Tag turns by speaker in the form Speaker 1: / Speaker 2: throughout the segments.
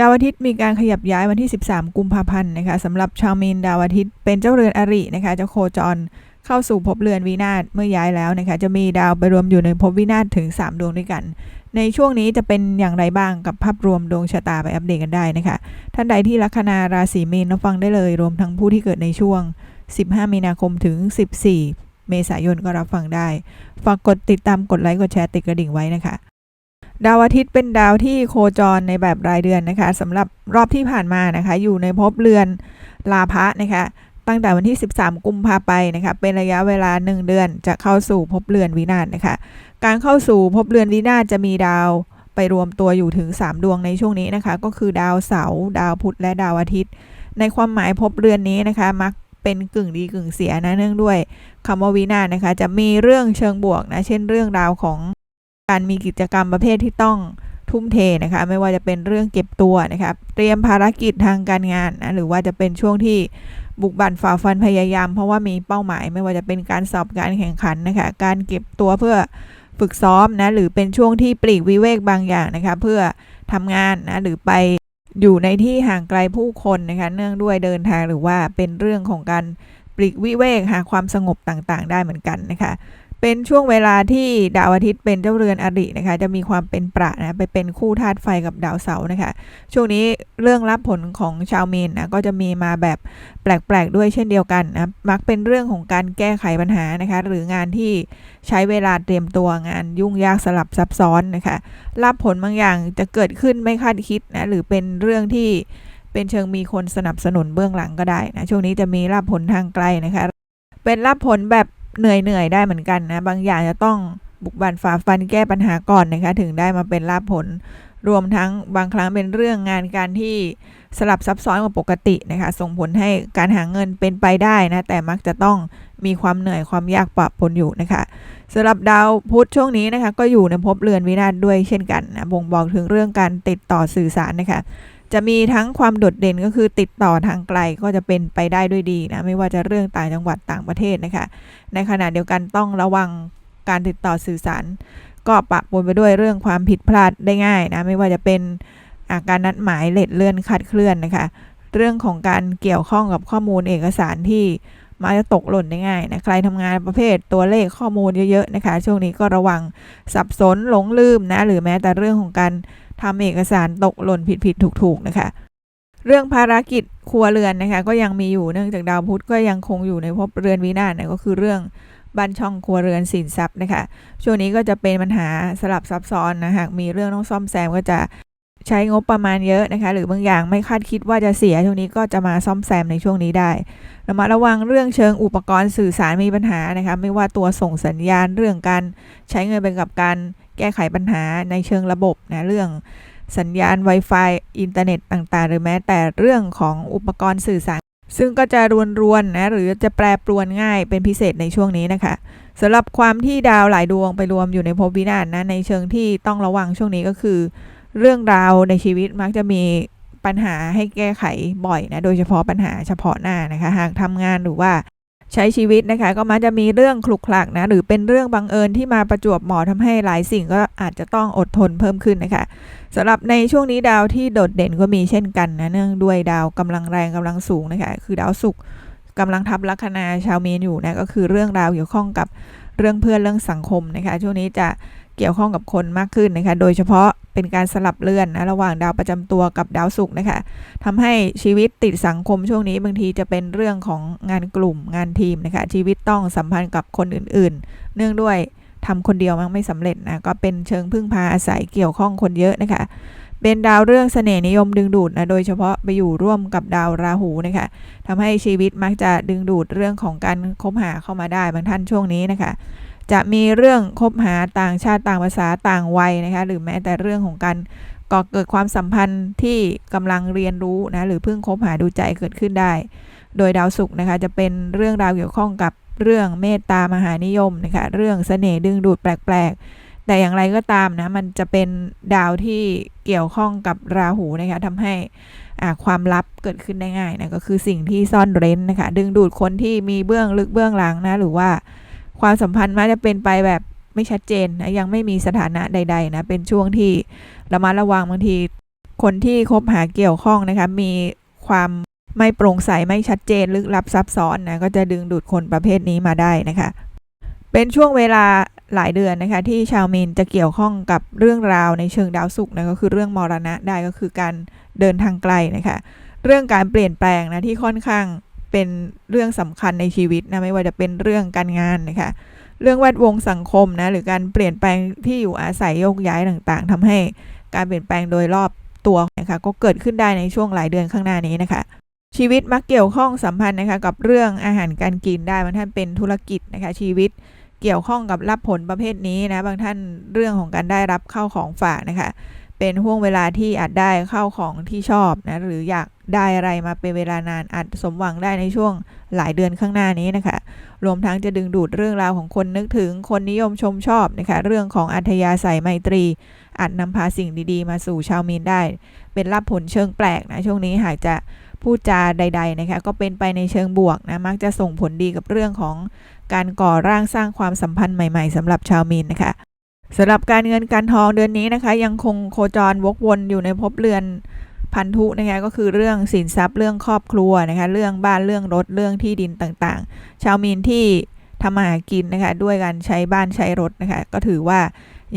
Speaker 1: ดาวอาทิตย์มีการขยับย้ายวันที่ 13 กุมภาพันธ์นะคะสำหรับชาวมีนดาวอาทิตย์เป็นเจ้าเรือนอรินะคะจะโคจรเข้าสู่ภพเรือนวินาศเมื่อย้ายแล้วนะคะจะมีดาวไปรวมอยู่ในภพวินาศถึง 3 ดวงด้วยกัน ในช่วงนี้จะเป็นอย่างไรบ้างกับภาพรวมดวงชะตาไปอัปเดตกันได้นะคะท่านใดที่ลัคนาราศีมีนฟังได้เลย รวมทั้งผู้ที่เกิดในช่วง 15 มีนาคมถึง 14 เมษายนก็รับฟังได้ฝากกดติดตามกดไลค์กดแชร์ติดกระดิ่งไว้นะคะ ดาวอาทิตย์เป็นดาวที่โคจรในแบบรายเดือนนะคะสำหรับรอบที่ผ่านมานะคะ อยู่ในภพเรือนลาภะนะคะตั้งแต่วันที่ 13 กุมภาไปนะคะ เป็นระยะเวลา 1 เดือนจะเข้าสู่ภพเรือนวินาศนะคะ การเข้าสู่ภพเรือนวินาศจะมีดาวไปรวมตัวอยู่ถึง 3 ดวงในช่วงนี้นะคะ ก็คือดาวเสาร์ดาวพุธและดาวอาทิตย์ ในความหมายภพเรือนนี้นะคะ มักเป็นกึ่งดีกึ่งเสียนะเนื่องด้วยคำว่าวินาศนะคะ จะมีเรื่องเชิงบวกนะ เช่นเรื่องราวของ การมีกิจกรรมประเภทที่ต้องทุ่มเทนะคะไม่ว่าจะเป็นเรื่องเก็บตัวนะคะเตรียมภารกิจทางการงานนะหรือว่าจะเป็นช่วงที่บุกบั่นฝ่าฟันพยายาม เพราะว่ามีเป้าหมาย ไม่ว่าจะเป็นการสอบการแข่งขันนะคะการเก็บตัวเพื่อฝึกซ้อมนะหรือเป็นช่วงที่ปลีกวิเวกบางอย่างนะคะเพื่อทำงานนะหรือไปอยู่ในที่ห่างไกลผู้คนนะคะเนื่องด้วยเดินทางหรือว่าเป็นเรื่องของการปลีกวิเวกหาความสงบต่างๆ ได้เหมือนกันนะคะ เป็นช่วงเวลาที่ดาวอาทิตย์เป็นเจ้าเรือนอรินะคะ จะมีความเป็นประนะไปเป็นคู่ธาตุไฟกับดาวเสาร์นะคะ ช่วงนี้เรื่องรับผลของชาวเมีนนะก็จะมีมาแบบแปลกๆด้วยเช่นเดียวกันนะมักเป็นเรื่องของการแก้ไขปัญหานะคะ หรืองานที่ใช้เวลาเตรียมตัวงานยุ่งยากสลับซับซ้อนนะคะรับผลบางอย่างจะเกิดขึ้นไม่คาดคิดนะหรือเป็นเรื่องที่เป็นเชิงมีคนสนับสนุนเบื้องหลังก็ได้นะช่วงนี้จะมีรับผลทางไกลนะคะเป็นรับผลแบบ เหนื่อยๆได้เหมือนกันนะ บางอย่างจะต้องบุกบันฝ่าฟันแก้ปัญหาก่อนนะคะ ถึงได้มาเป็นรับผล รวมทั้งบางครั้งเป็นเรื่องงานการที่สลับซับซ้อนกว่าปกตินะคะ ส่งผลให้การหาเงินเป็นไปได้นะ แต่มักจะต้องมีความเหนื่อยความยากปะปนอยู่นะคะสำหรับดาวพุธช่วงนี้นะคะ ก็อยู่ในภพเรือนวินาศด้วยเช่นกันนะบ่งบอกถึงเรื่องการติดต่อสื่อสารนะคะ จะมีทั้งความโดดเด่นก็คือติดต่อทางไกลก็จะเป็นไปได้ด้วยดีนะไม่ว่าจะเรื่องต่างจังหวัดต่างประเทศนะคะ ในขณะเดียวกันต้องระวังการติดต่อสื่อสาร ก็ปะปนไปด้วยเรื่องความผิดพลาดได้ง่ายนะไม่ว่าจะเป็นอาการนัดหมายเลทเลื่อนคลาดเคลื่อนนะคะ เรื่องของการเกี่ยวข้องกับข้อมูลเอกสารที่มาจะตกหล่นได้ง่ายนะใครทำงานประเภทตัวเลขข้อมูลเยอะๆนะคะ ช่วงนี้ก็ระวังสับสนหลงลืมนะหรือแม้แต่เรื่องของการ ทำเอกสารตกหล่นผิดๆถูกๆนะคะ เรื่องภารกิจครัวเรือนนะคะก็ยังมีอยู่เนื่องจากดาวพุธก็ยังคงอยู่ในภพเรือนวินาศนะก็คือเรื่องบ้านช่องครัวเรือนสินทรัพย์นะคะ ช่วงนี้ก็จะเป็นปัญหาสลับซับซ้อนนะหากมีเรื่องต้องซ่อมแซมก็จะใช้งบประมาณเยอะนะคะ หรือบางอย่างไม่คาดคิดว่าจะเสียช่วงนี้ก็จะมาซ่อมแซมในช่วงนี้ได้ระมัดระวังเรื่องเชิงอุปกรณ์สื่อสารมีปัญหานะคะ ไม่ว่าตัวส่งสัญญาณเรื่องการใช้เงินไปกับการ แก้ไขปัญหาในเชิงระบบนะเรื่องสัญญาณ Wi-Fi อินเทอร์เน็ตต่างๆ หรือแม้แต่เรื่องของอุปกรณ์สื่อสาร ซึ่งก็จะรวนๆนะหรือจะแปรปรวนง่ายเป็นพิเศษในช่วงนี้นะคะสำหรับความที่ดาวหลายดวงไปรวมอยู่ในภพวินาศนะในเชิงที่ต้องระวังช่วงนี้ก็คือ เรื่องราวในชีวิตมักจะมีปัญหาให้แก้ไขบ่อยนะโดยเฉพาะปัญหาเฉพาะหน้านะคะหากทำงานหรือว่า ใช้ชีวิตนะคะก็มักจะมีเรื่องคลุกคลักนะหรือเป็นเรื่องบังเอิญที่มาประจวบเหมาะทำให้หลายสิ่งก็อาจจะต้องอดทนเพิ่มขึ้นนะคะสำหรับในช่วงนี้ดาวที่โดดเด่นก็มีเช่นกันนะเนื่องด้วยดาวกำลังแรงกำลังสูงนะคะคือดาวศุกร์กำลังทับลัคนาชาวเมีนอยู่นะก็คือเรื่องราวเกี่ยวข้องกับเรื่องเพื่อนเรื่องสังคมนะคะช่วงนี้จะ เกี่ยวข้องกับคนมากขึ้นนะคะ โดยเฉพาะเป็นการสลับเลื่อนนะระหว่างดาวประจำตัวกับดาวศุกร์นะคะทำให้ชีวิตติดสังคมช่วงนี้บางทีจะเป็นเรื่องของงานกลุ่มงานทีมนะคะ ชีวิตต้องสัมพันธ์กับคนอื่นๆ เนื่องด้วยทำคนเดียวมันไม่สำเร็จนะก็เป็นเชิงพึ่งพาอาศัยเกี่ยวข้องคนเยอะนะคะ เป็นดาวเรื่องเสน่ห์นิยมดึงดูดนะโดยเฉพาะไปอยู่ร่วมกับดาวราหูนะคะทำให้ชีวิตมักจะดึงดูดเรื่องของการคบหาเข้ามาได้บางท่านช่วงนี้นะคะ จะมีเรื่องคบหาต่างชาติต่างภาษาต่างวัยนะคะหรือแม้แต่เรื่องของการก่อเกิดความสัมพันธ์ที่กำลังเรียนรู้นะหรือเพิ่งคบหาดูใจเกิดขึ้นได้ โดยดาวศุกร์นะคะจะเป็นเรื่องราวเกี่ยวข้องกับเรื่องเมตตามหานิยมนะคะเรื่องเสน่ห์ดึงดูดแปลกๆ แต่อย่างไรก็ตามนะมันจะเป็นดาวที่เกี่ยวข้องกับราหูนะคะทำให้ความลับเกิดขึ้นได้ง่ายนะก็คือสิ่งที่ซ่อนเร้นนะคะดึงดูดคนที่มีเบื้องลึกเบื้องหลังนะหรือว่า ความสัมพันธ์มักจะเป็นไปแบบไม่ชัดเจนนะยังไม่มีสถานะใด ๆ นะ เป็นช่วงที่ระมัดระวังบางที คนที่คบหาเกี่ยวข้องนะคะมีความไม่โปร่งใสไม่ชัดเจนลึกลับซับซ้อนนะก็จะดึงดูดคนประเภทนี้มาได้นะคะ เป็นช่วงเวลาหลายเดือนนะคะ ที่ชาวมีนจะเกี่ยวข้องกับเรื่องราวในเชิงดาวศุกร์นะก็คือเรื่องมรณะได้ก็คือการเดินทางไกลนะคะ เรื่องการเปลี่ยนแปลงนะที่ค่อนข้าง เป็นเรื่องสำคัญในชีวิตนะไม่ว่าจะเป็นเรื่องการงานนะคะเรื่องแวดวงสังคมนะหรือการเปลี่ยนแปลงที่อยู่อาศัยโยกย้ายต่างๆทำให้การเปลี่ยนแปลงโดยรอบตัวนะคะก็เกิดขึ้นได้ในช่วงหลายเดือนข้างหน้านี้นะคะ ชีวิตมักเกี่ยวข้องสัมพันธ์นะคะกับเรื่องอาหารการกินได้บางท่านเป็นธุรกิจนะคะชีวิตเกี่ยวข้องกับรับผลประเภทนี้นะบางท่านเรื่องของการได้รับเข้าของฝากนะคะ เป็นห่วงเวลาที่อาจได้เข้าของที่ชอบนะหรืออยากได้อะไรมาเป็นเวลานานอาจสมหวังได้ในช่วงหลายเดือนข้างหน้านี้นะคะ รวมทั้งจะดึงดูดเรื่องราวของคนนึกถึงคนนิยมชมชอบนะคะ เรื่องของอัธยาศัยไมตรี อาจนำพาสิ่งดีๆ มาสู่ชาวมีนได้ เป็นรับผลเชิงแปลกนะช่วงนี้หากจะพูดจาใด ๆนะคะ ก็เป็นไปในเชิงบวกนะมักจะส่งผลดีกับเรื่องของการก่อร่างสร้างความสัมพันธ์ใหม่ ๆสำหรับชาวมีนนะคะ สำหรับการเงินการทองเดือนนี้นะคะ ยังคงโคจรวกวนอยู่ในภพเรือนพันธุนะคะก็คือเรื่องสินทรัพย์เรื่องครอบครัวนะคะเรื่องบ้านเรื่องรถเรื่องที่ดินต่างๆ ชาวมีนที่ทำมาหากินนะคะด้วยการใช้บ้านใช้รถนะคะก็ถือว่า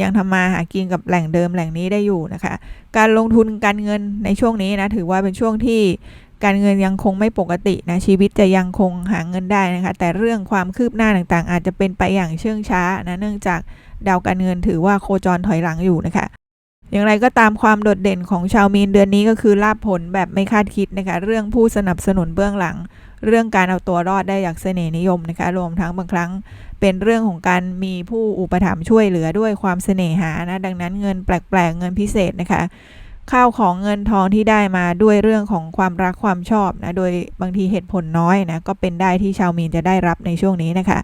Speaker 1: ยังทำมาหากินกับแหล่งเดิมแหล่งนี้ได้อยู่นะคะ การลงทุนการเงินในช่วงนี้นะถือว่าเป็นช่วงที่การเงินยังคงไม่ปกตินะชีวิตจะยังคงหาเงินได้นะคะแต่เรื่องความคืบหน้าต่างๆ อาจจะเป็นไปอย่างเชื่องช้านะเนื่องจาก ดาวการเงินถือว่าโคจรถอยหลังอยู่นะคะ อย่างไรก็ตามความโดดเด่นของชาวมีนเดือนนี้ก็คือลาบผลแบบไม่คาดคิดนะคะ เรื่องผู้สนับสนุนเบื้องหลัง เรื่องการเอาตัวรอดได้อย่างเสน่ห์นิยมนะคะ รวมทั้งบางครั้งเป็นเรื่องของการมีผู้อุปถัมภ์ช่วยเหลือด้วยความเสน่หานะ ดังนั้นเงินแปลกๆเงินพิเศษนะคะข้าวของเงินทองที่ได้มาด้วยเรื่องของความรักความชอบนะ โดยบางทีเหตุผลน้อยนะ ก็เป็นได้ที่ชาวมีนจะได้รับในช่วงนี้นะคะ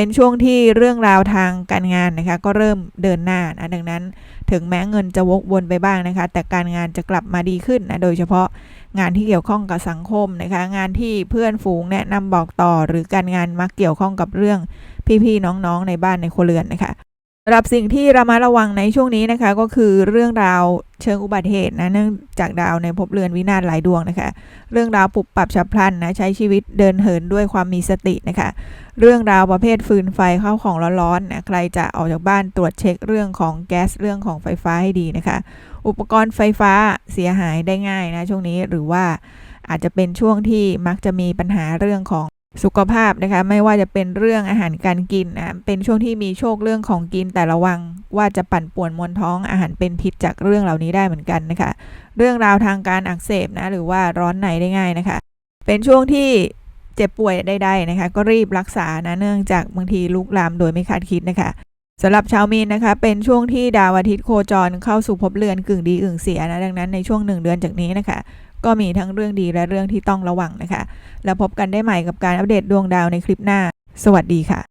Speaker 1: เป็นช่วงที่เรื่องราวทางการงานนะคะก็เริ่มเดินหน้านะดังนั้นถึงแม้เงินจะวกวนไปบ้างนะคะ แต่การงานจะกลับมาดีขึ้นนะโดยเฉพาะงานที่เกี่ยวข้องกับสังคมนะคะ งานที่เพื่อนฝูงแนะนำบอกต่อ หรือการงานมักเกี่ยวข้องกับเรื่องพี่ๆน้องๆในบ้านในครัวเรือนนะคะ สำหรับสิ่งที่ระมัดระวังในช่วงนี้นะคะ ก็คือเรื่องราวเชิงอุบัติเหตุนะเนื่องจากดาวในภพเรือนวินาศหลายดวงนะคะ เรื่องราวปรับปรับฉับพลันนะใช้ชีวิตเดินเหินด้วยความมีสตินะคะ เรื่องราวประเภทฟืนไฟเข้าของร้อนๆนะใครจะออกจากบ้านตรวจเช็คเรื่องของแก๊สเรื่องของไฟฟ้าให้ดีนะคะ อุปกรณ์ไฟฟ้าเสียหายได้ง่ายนะช่วงนี้หรือว่าอาจจะเป็นช่วงที่มักจะมีปัญหาเรื่องของ สุขภาพนะคะไม่ว่าจะเป็นเรื่องอาหารการกินนะเป็นช่วงที่มีโชคเรื่องของกินแต่ระวังว่าจะปั่นป่วนมวลท้องอาหารเป็นพิษจากเรื่องเหล่านี้ได้เหมือนกันนะคะเรื่องราวทางการอักเสบนะหรือว่าร้อนในได้ง่ายนะคะ เป็นช่วงที่เจ็บป่วยใดๆนะคะก็รีบรักษานะเนื่องจากบางทีลุกลามโดยไม่คาดคิดนะคะสำหรับชาวมีนนะคะเป็นช่วงที่ดาวอาทิตย์โคจรเข้าสู่ภพเรือนกึ่งดีกึ่งเสียนะดังนั้นในช่วงหนึ่งเดือนจากนี้นะคะ ก็มีทั้งเรื่องดีและเรื่องที่ต้องระวังนะคะ แล้วพบกันได้ใหม่กับการอัปเดตดวงดาวในคลิปหน้า สวัสดีค่ะ